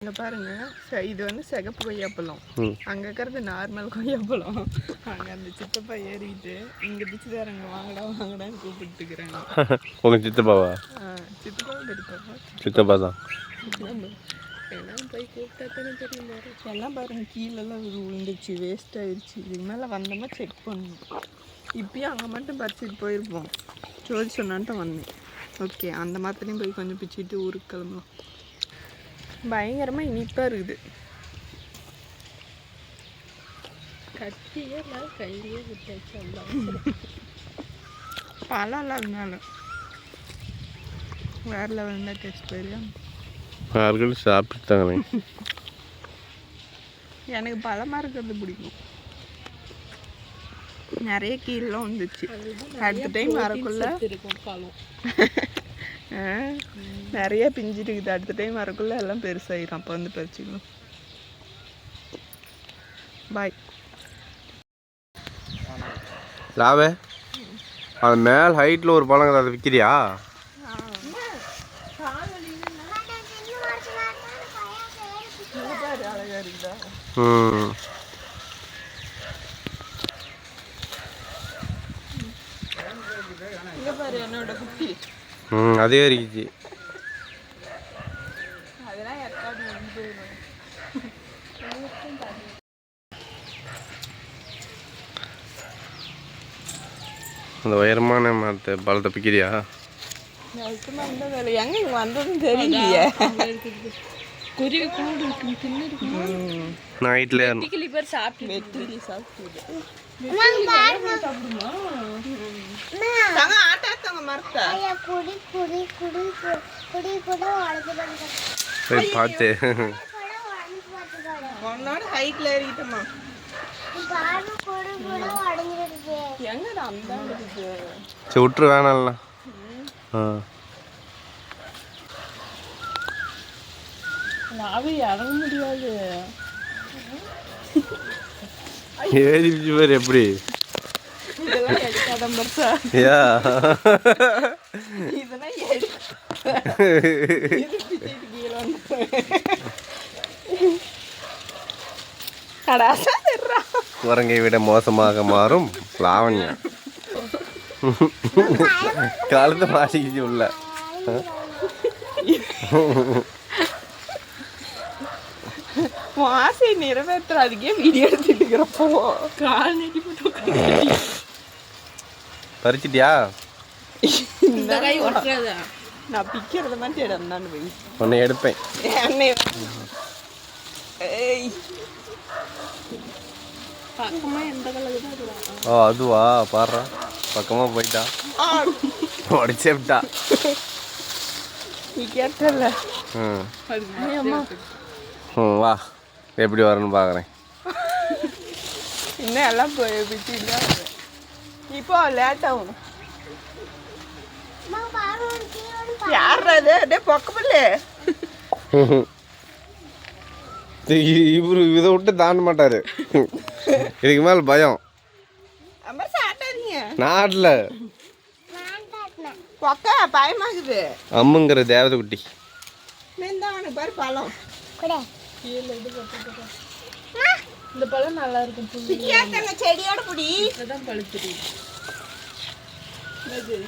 இங்க பாருங்க. இது வந்து சிகப்பு கொய்யாப்பழம். அங்க இருக்கிறது நார்மல் கொய்யாப்பழம். அங்க அந்த சித்தப்பா ஏறிட்டு இங்க பிச்சுதாரங்க வாங்கடா வாங்கடான்னு கூப்பிட்டுக்கிறாங்க உங்கள் சித்தப்பாவா? சித்தப்பா பெரியப்பா சித்தப்பா தான். எல்லாம் போய் கூப்பிட்டா தானே தெரியும். எல்லாம் பாருங்க கீழெல்லாம் விழு- விழுந்துச்சு வேஸ்ட் ஆயிடுச்சு இதுக்கு மேலே வந்தோமா செக் பண்ணணும். இப்பயும் அங்கே மட்டும் பறிச்சுட்டு போயிருப்போம். ஜோதி சொன்னான்ட்டு வந்தேன். ஓகே அந்த மரத்துலையும் போய் கொஞ்சம் பிச்சுட்டு ஊருக்கு கிளம்பலாம். பயங்கரமாக இனிப்பாக இருக்குது. கட்டியே கையிலேயே விட்டாச்சு பழம்லாம் அதனால வேறு லெவல் தான் டேஸ்ட் போயிருக்கேன் யாருக்கிட்ட சாப்பிட்டாங்களே எனக்கு பழமாக இருக்கிறது பிடிக்கும். நிறைய கீழெலாம் வந்துச்சு. அடுத்த டைம் வரக்குள்ள ஆ, நிறைய பிஞ்சு இருக்குது அடுத்த டைம் வரக்குள்ள எல்லாம் பெருசாயிரும். அப்போ வந்து பறிச்சுக்கலாம். பாய் லாவே அது மேல் ஹைட்டில் ஒரு பழம் அதை விற்கிறியா ம். என்னோட குட்டி. ம் அதே போயிடும் அந்த உயரமான மரத்தை பழத்தை பிக்கிறியா எங்க இங்க வந்ததுன்னு தெரியலையே குருவி கூடு தின்னு கிளி பேர் சாப்பிட்டு சாப்பிட்டு போய் பார்த்து உன்னோட ஹைட்ல ஏறிக்கிட்டோமா பாரு குடி கூட உடஞ்சிருக்கு எங்கடா அந்த இருக்குது சரி விட்டுரு வேணாம்ல ஆ நாவே இறங்க முடியாது ஏறிச்சு பேர் எப்படி எடுக்காத மரசா யா இதெல்லாம் குரங்கை விட மோசமாக மாறும் லாவண்யா. கழுத்து மாட்டிக்கிச்சு உள்ள. ஆசையை நிறைவேற்றுறதுக்கே வீடியோ எடுத்துட்டு இருக்கிறப்போ. கால் நீட்டி போட்டு. பறிச்சிட்டியா? இந்த கை ஒட்டுறதா? நான் பிக்கிறத மட்டும் இடம் தான் போய். உன்னை எடுப்பேன். ஓ அதுவா? பாடுறா. பக்கமாக போயிட்டா. உடச்சே விட்டா. நீ கேட்டல. ம். ம் வா. எப்படி வரணும்னு பார்க்குறேன். இன்னும் எல்லாம் போய் வருவேன். இப்போ லேட் ஆகும் பாரு ஒரு கீழே யார் அது டே பொக்கப்பில்லே இவரு இதை விட்டு தாண்ட மாட்டாரு இதுக்கு மேலே பயம் நாட்டில் பொக்கா பயமாகுது அம்முங்கிற தேவதை குட்டி பாரு பழம் கூட இந்த பழம் நல்லா இருக்கும் செடியோட புடி. தான் பழுத்துட்டு என்னது?